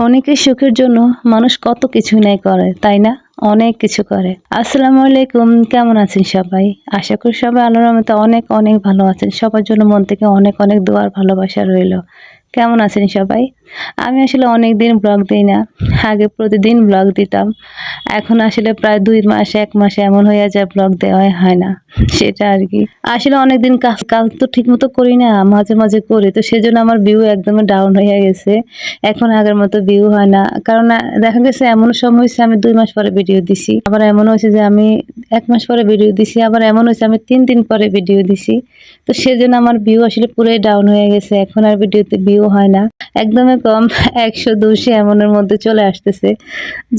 ক্ষণিকের সুখের জন্য মানুষ কত কিছু নাই করে, তাই না? অনেক কিছু করে। আসসালামু আলাইকুম, কেমন আছেন সবাই? আশা করি সবাই আল্লাহ রহমতে অনেক অনেক ভালো আছেন। সবার জন্য মন থেকে অনেক অনেক দোয়ার ভালোবাসা রইল। কেমন আছেন সবাই? আমি আসলে অনেক দিন ব্লগ দিই না। আগে প্রতিদিন ব্লগ দিতাম। এখন আসলে প্রায় দুই মাস, এক মাস এমন হয়ে যায় ব্লগ দেওয়াই হয় না। সেটা আর কি। আসলে অনেকদিন কাজ কাজ তো ঠিক মতো করি না, মাঝে মাঝে করি। তো সেজন্য আমার ভিউ একদমই ডাউন হয়ে গেছে। এখন আগের মতো ভিউ হয় না। কারণ দেখা গেছে এমন সময় হয়েছে আমি দুই মাস পরে ভিডিও দিছি। আবার এমন হয়েছে যে আমি এক মাস পরে ভিডিও দিছি। আবার এমন হয়েছে আমি তিন দিন পরে ভিডিও দিছি। তো সেজন্য আমার ভিউ আসলে পুরোই ডাউন হয়ে গেছে। এখন আর ভিডিওতে ভিউ হয় না। একদমই কম, একশো দুশো এমনের মধ্যে চলে আসতেছে।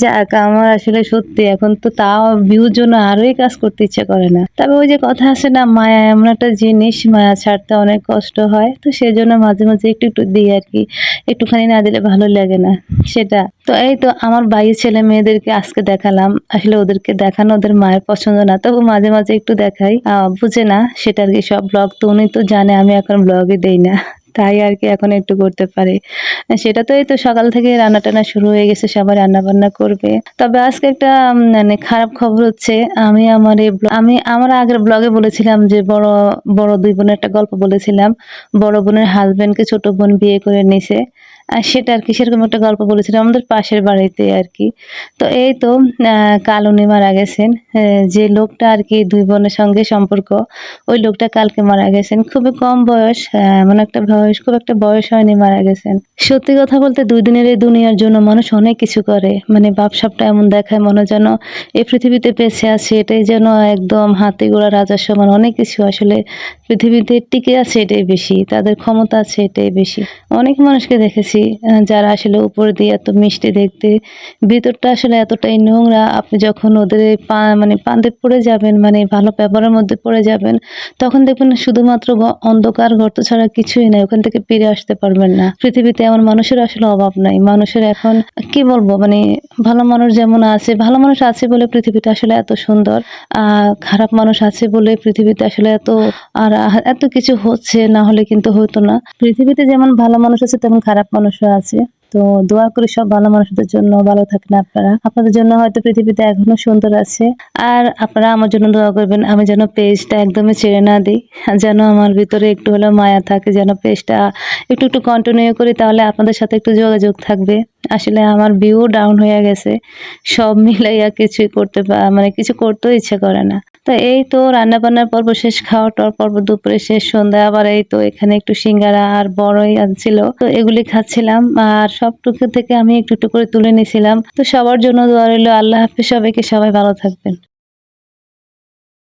যাক, আমার আসলে সত্যি এখন তো তাও ভিউর জন্য আরোই কাজ করতে ইচ্ছা করে না। তবে ওই যে কথা আছে না, মায়া এমন একটা জিনিস, মায়া ছাড়তে অনেক কষ্ট হয়। তো সেজন্য মাঝে মাঝে একটু একটু দিই আর কি। একটুখানি না দিলে ভালো লাগে না, সেটা। তো এই তো আমার ভাইয়ের ছেলে মেয়েদেরকে আজকে দেখালাম। আসলে ওদেরকে দেখানো ওদের মায়ের পছন্দ না, তবু মাঝে মাঝে একটু দেখাই। বুঝে না সেটা আর কি সব ব্লগ তো উনি তো জানে, আমি এখন ব্লগে দেই না। তাই আর কি এখন একটু করতে পারি। সেটা তো এই তো সকাল থেকে রান্না টানা শুরু হয়ে গেছে, সবাই রান্না বান্না করবে। তবে আজকে একটা মানে খারাপ খবর হচ্ছে, আমি আমার এই আমি আমার আগের ব্লগে বলেছিলাম যে বড় বড় দুই বোনের একটা গল্প বলেছিলাম। বড় বোনের হাজবেন্ডকে ছোট বোন বিয়ে করে নিছে। সেটা আর কি, সেরকম একটা গল্প বলেছিলাম আমাদের পাশের বাড়িতে আর কি। তো এই তো কাল উনি মারা গেছেন। যে লোকটা আর কি দুই বোনের সঙ্গে সম্পর্ক, ওই লোকটা কালকে মারা গেছেন। খুবই কম বয়স এমন একটা বয়স, খুব একটা বয়স হয়নি মারা গেছেন। সত্যি কথা বলতে দুই দিনের এই দুনিয়ার জন্য মানুষ অনেক কিছু করে। মানে বাপসাপটা এমন দেখায় মনে যেন এই পৃথিবীতে বেঁচে আছে, এটাই যেন একদম হাতে গোড়া রাজার সমান অনেক কিছু। আসলে পৃথিবীতে টিকে আছে এটাই বেশি, তাদের ক্ষমতা আছে এটাই বেশি। অনেক মানুষকে দেখেছি আহ, যারা আসলে উপর দিয়ে এত মিষ্টি দেখতে। ভিতরটা আসলে এতটাই নোংরা আপনি যখন ওদের পা মানে পান্দে পড়ে যাবেন মানে ভালো ব্যবহারের মধ্যে পড়ে যাবেন তখন দেখবেন শুধুমাত্র অন্ধকার গর্ত ছাড়া কিছুই নাই ওখান থেকে ফিরে আসতে পারবেন না। পৃথিবীতে এমন মানুষের আসলে অভাব নাই। মানুষের এখন কি বলব মানে ভালো মানুষ যেমন আছে ভালো মানুষ আছে বলে পৃথিবীটা আসলে এত সুন্দর আহ খারাপ মানুষ আছে বলে পৃথিবীতে আসলে এত আর এত কিছু হচ্ছে না হলে কিন্তু হতো না। পৃথিবীতে যেমন ভালো মানুষ আছে তেমন খারাপ মানুষও আছে। তো দোয়া করি সব ভালো মানুষদের জন্য, ভালো থাকেন আপনারা। আপনাদের জন্য হয়তো পৃথিবীতে এখনও সুন্দর আছে। আর আপনারা আমার জন্য দোয়া করবেন, আমি যেন পেজটা একদমই ছেড়ে না দিই। যেন আমার ভিতরে একটু হলেও মায়া থাকে, যেন পেজটা একটু একটু কন্টিনিউ করি, তাহলে আপনাদের সাথে একটু যোগাযোগ থাকবে। আসলে আমার ভিউ ডাউন হয়ে গেছে। সব মিলাইয়া কিছুই করতে মানে কিছু করতেও ইচ্ছে করে না। তো এই তো রান্না বান্নার পর্ব শেষ খাওয়া টাওয়ার পর্ব দুপুরে শেষ, সন্ধ্যা আবার এই তো এখানে একটু সিঙ্গারা আর বড়ই আনছিল। তো এগুলি খাচ্ছিলাম, আর সবটুকু থেকে আমি একটু একটু করে তুলে নিয়েছিলাম। তো সবার জন্য দোয়া রইল। আল্লাহ হাফিজ। সবাইকে সবাই ভালো থাকবেন।